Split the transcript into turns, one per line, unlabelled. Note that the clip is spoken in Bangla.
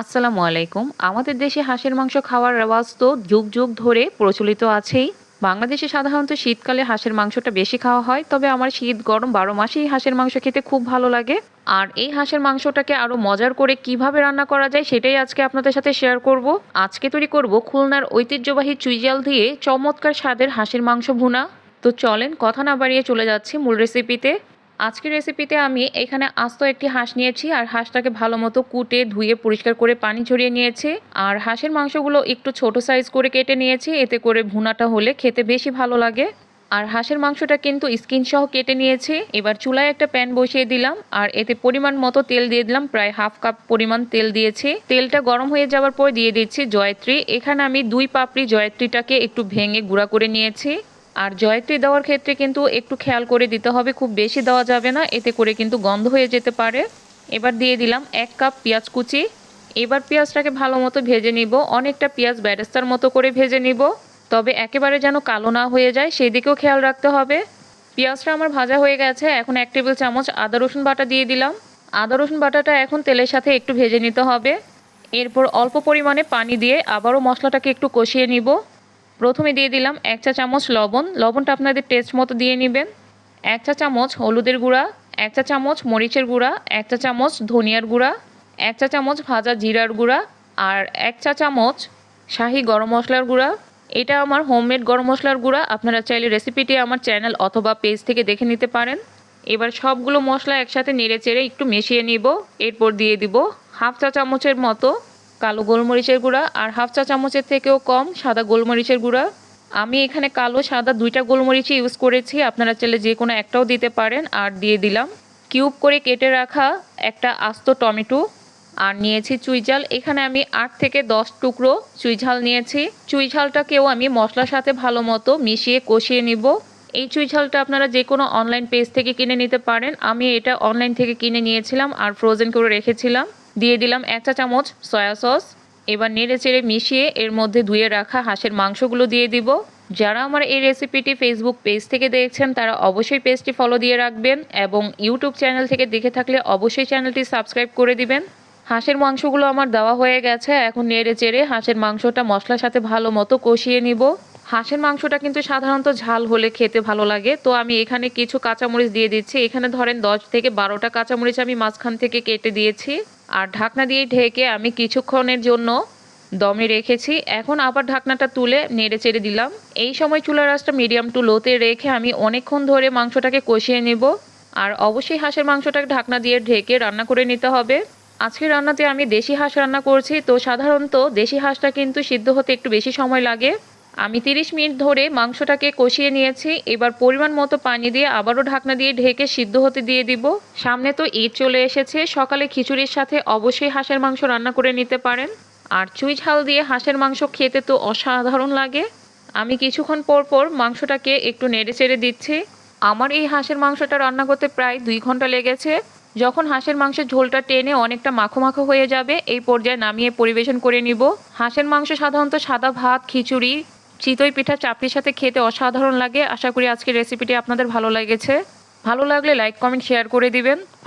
আসসালামু আলাইকুম। আমাদের দেশে হাঁসের মাংস খাওয়ার রেওয়াজ তো যুগ যুগ ধরে প্রচলিত আছেই। বাংলাদেশে সাধারণত শীতকালে হাঁসের মাংসটা বেশি খাওয়া হয়, তবে আমার শীত গরম বারো মাসেই হাঁসের মাংস খেতে খুব ভালো লাগে। আর এই হাঁসের মাংসটাকে আরও মজার করে কীভাবে রান্না করা যায় সেটাই আজকে আপনাদের সাথে শেয়ার করব। আজকে তৈরি করব খুলনার ঐতিহ্যবাহী চুইজাল দিয়ে চমৎকার স্বাদের হাঁসের মাংস ভুনা। তো চলেন কথা না বাড়িয়ে চলে যাচ্ছি মূল রেসিপিতে আজকের রেসিপিতে আমি এখানে আস্ত একটি হাঁস নিয়েছি, আর হাঁসটাকে ভালো মতো কুটে, ধুয়ে, পরিষ্কার করে পানি ঝরিয়ে নিয়েছি। আর হাঁসের মাংসগুলো একটু ছোট সাইজ করে কেটে নিয়েছি, এতে করে ভুনাটা হলে খেতে বেশি ভালো লাগে। আর হাঁসের মাংসটা কিন্তু স্কিন সহ কেটে নিয়েছি। এবার চুলায় একটা প্যান বসিয়ে দিলাম, আর এতে পরিমাণ মতো তেল দিয়ে দিলাম, প্রায় হাফ কাপ পরিমাণ তেল দিয়েছি। তেলটা গরম হয়ে যাওয়ার পর দিয়ে দিচ্ছি জয়ত্রী। এখানে আমি দুই পাপড়ি জয়ত্রীটাকে একটু ভেঙে গুঁড়া করে নিয়েছি। আর জয়ত্রী দেওয়ার ক্ষেত্রে কিন্তু একটু খেয়াল করে দিতে হবে, খুব বেশি দেওয়া যাবে না, এতে করে কিন্তু গন্ধ হয়ে যেতে পারে। এবার দিয়ে দিলাম এক কাপ পেঁয়াজ কুচি। এবার পেঁয়াজটাকে ভালো মতো ভেজে নিব, অনেকটা পেঁয়াজ ব্যারেস্তার মতো করে ভেজে নিব। তবে একেবারে যেন কালো না হয়ে যায়, সেই দিকেও খেয়াল রাখতে হবে। পেঁয়াজটা আমার ভাজা হয়ে গেছে, এখন এক টেবিল চামচ আদা রসুন বাটা দিয়ে দিলাম। আদা রসুন বাটাটা এখন তেলের সাথে একটু ভেজে নিতে হবে। এরপর অল্প পরিমাণে পানি দিয়ে আবারও মশলাটাকে একটু কষিয়ে নিব। প্রথমে দিয়ে দিলাম এক চা চামচ লবণ। লবণটা আপনাদের টেস্ট মতো দিয়ে নেবেন। এক চা চামচ হলুদের গুঁড়া, এক চা চামচ মরিচের গুঁড়া, এক চা চামচ ধনিয়ার গুঁড়া, এক চা চামচ ভাজা জিরার গুঁড়া আর এক চা চামচ শাহি গরম মশলার গুঁড়া। এটা আমার হোমমেড গরম মশলার গুঁড়া। আপনারা চাইলে রেসিপিটি আমার চ্যানেল অথবা পেজ থেকে দেখে নিতে পারেন। এবার সবগুলো মশলা একসাথে নেড়ে চেড়ে একটু মিশিয়ে নিব। এরপর দিয়ে দিব হাফ চা চামচের মতো কালো গোলমরিচের গুঁড়া আর হাফ চা চামচের থেকেও কম সাদা গোলমরিচের গুঁড়া। আমি এখানে কালো সাদা দুইটা গোলমরিচই ইউজ করেছি, আপনারা চাইলে যে কোনো একটাও দিতে পারেন। আর দিয়ে দিলাম কিউব করে কেটে রাখা একটা আস্ত টমেটো। আর নিয়েছি চুইঝাল এখানে আমি আট থেকে দশ টুকরো চুইঝাল নিয়েছি। চুইঝালটাকেও আমি মশলার সাথে ভালো মতো মিশিয়ে কষিয়ে নিব। এই চুইঝালটা আপনারা যে কোনো অনলাইন পেজ থেকে কিনে নিতে পারেন। আমি এটা অনলাইন থেকে কিনে নিয়েছিলাম আর ফ্রোজেন করে রেখেছিলাম। দিয়ে দিলাম এক চা চামচ সয়া সস। এবার নেড়ে চেড়ে মিশিয়ে এর মধ্যে ধুয়ে রাখা হাঁসের মাংসগুলো দিয়ে দিব। যারা আমার এই রেসিপিটি ফেসবুক পেজ থেকে দেখছেন, তারা অবশ্যই পেজটি ফলো দিয়ে রাখবেন এবং ইউটিউব চ্যানেল থেকে দেখে থাকলে অবশ্যই চ্যানেলটি সাবস্ক্রাইব করে দিবেন। হাঁসের মাংসগুলো আমার দেওয়া হয়ে গেছে, এখন নেড়ে চেড়ে হাঁসের মাংসটা মশলার সাথে ভালো মতো কষিয়ে নিব। হাঁসের মাংসটা কিন্তু সাধারণত ঝাল হলে খেতে ভালো লাগে, তো আমি এখানে কিছু কাঁচামরিচ দিয়ে দিচ্ছি। এখানে ধরেন দশ থেকে বারোটা কাঁচামরিচ আমি মাঝখান থেকে কেটে দিয়েছি। আর ঢাকনা দিয়ে ঢেকে আমি কিছুক্ষণের জন্য দমে রেখেছি। এখন আবার ঢাকনাটা তুলে নেড়ে চেড়ে দিলাম। এই সময় চুলার আঁচটা মিডিয়াম টু লোতে রেখে আমি অনেকক্ষণ ধরে মাংসটাকে কষিয়ে নেব। আর অবশ্যই হাঁসের মাংসটাকে ঢাকনা দিয়ে ঢেকে রান্না করে নিতে হবে। আজকের রান্নাতে আমি দেশি হাঁস রান্না করছি। তো সাধারণত দেশি হাঁসটা কিন্তু সিদ্ধ হতে একটু বেশি সময় লাগে। আমি 30 মিনিট ধরে মাংসটাকে কষিয়ে নিয়েছি। এবার পরিমাণ মতো পানি দিয়ে আবারও ঢাকনা দিয়ে ঢেকে সিদ্ধ হতে দিয়ে দিব। সামনে তো ঈদ চলে এসেছে, সকালে খিচুড়ির সাথে অবশ্যই হাঁসের মাংস রান্না করে নিতে পারেন। আর চুই ঝাল দিয়ে হাঁসের মাংস খেতে তো অসাধারণ লাগে। আমি কিছুক্ষণ পর পর মাংসটাকে একটু নেড়ে চেড়ে দিচ্ছি। আমার এই হাঁসের মাংসটা রান্না করতে প্রায় দুই ঘণ্টা লেগেছে। যখন হাঁসের মাংসের ঝোলটা টেনে অনেকটা মাখো মাখো হয়ে যাবে, এই পর্যায়ে নামিয়ে পরিবেশন করে নিব। হাঁসের মাংস সাধারণত সাদা ভাত, খিচুড়ি চিতই পিঠা চাপড়ির সাথে খেতে অসাধারণ লাগে। আশা করি আজকের রেসিপিটি আপনাদের ভালো লেগেছে। ভালো লাগলে লাইক কমেন্ট শেয়ার করে দিবেন।